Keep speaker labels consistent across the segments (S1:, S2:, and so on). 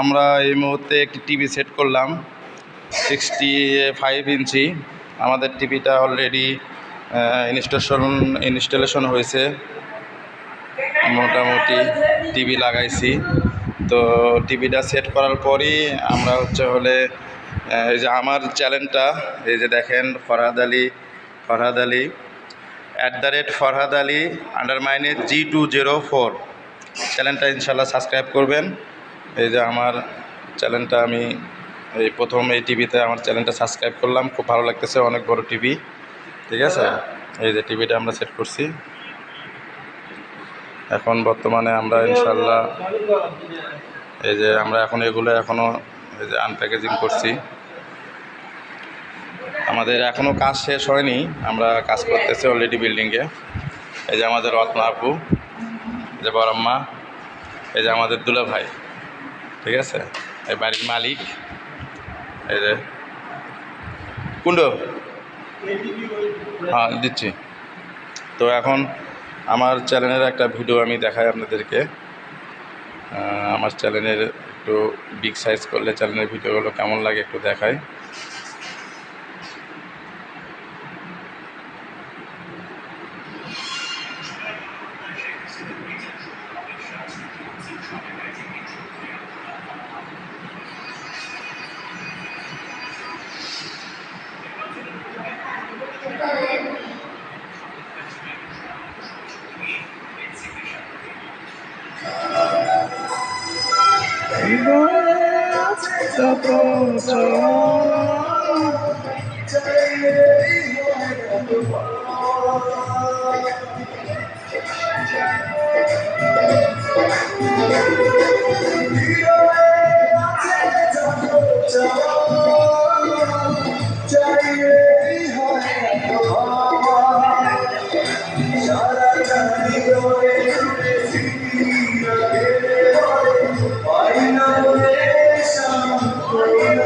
S1: আমরা এই মুহূর্তে একটি টিভি সেট করলাম সিক্সটি ফাইভ ইঞ্চি। আমাদের টিভিটা অলরেডি ইনস্টলেশন ইনস্টলেশন হয়েছে। মোটামুটি টিভি লাগাইছি। তো টিভিটা সেট করার পরই আমরা হচ্ছে হলে এই যে আমার চ্যানেলটা এই যে দেখেন Farhad Ali Farhad Ali. At the rate Farhad Ali under মাইনে জি টু জিরো ফোর চ্যানেলটা ইনশাল্লাহ সাবস্ক্রাইব করবেন। এই যে আমার চ্যানেলটা আমি এই প্রথম এই টিভিতে আমার চ্যানেলটা সাবস্ক্রাইব করলাম। খুব ভালো লাগতেছে, অনেক বড় টিভি। ঠিক আছে? এই যে টিভিটা আমরা সেট করছি। এখন বর্তমানে আমরা ইনশাল্লাহ এই যে আমরা এখন এগুলো এখনও এই যে আনপ্যাকেজিং করছি। আমাদের এখনও কাজ শেষ হয়নি, আমরা কাজ করতেছি অলরেডি বিল্ডিংয়ে এই যে আমাদের রত্না আপু। যে বড়ম্মা এই যে আমাদের দুলা ভাই, ঠিক আছে? এই বাড়ির মালিক, এই যে কুণ্ড হ্যাঁ দিচ্ছি। তো এখন আমার চ্যানেলের একটা ভিডিও আমি দেখাই আপনাদেরকে। আমার চ্যানেলের একটু বিগ সাইজ করলে চ্যানেলের ভিডিওগুলো কেমন লাগে একটু Thank you. Oh,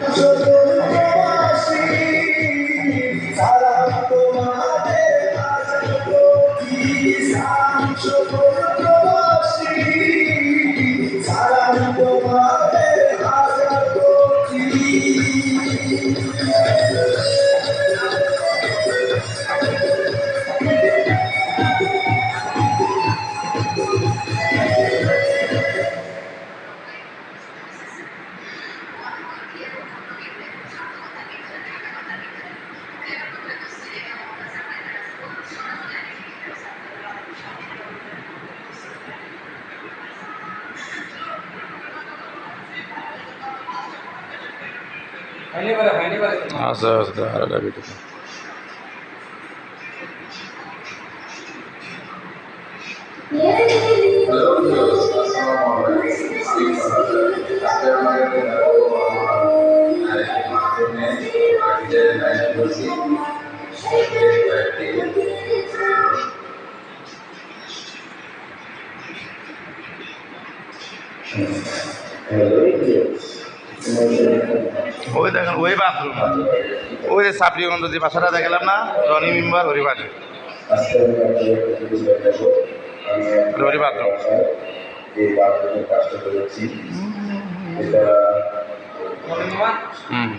S1: দেখাই আচ্ছা আচ্ছা আর একটা ভিডিও ওই দেখেন, ওই বাথরুম ওই যে সাপড়িগঞ্জ যে বাসাটা দেখালাম না, রনি মেম্বার হরি বাড়ি হরি হুম।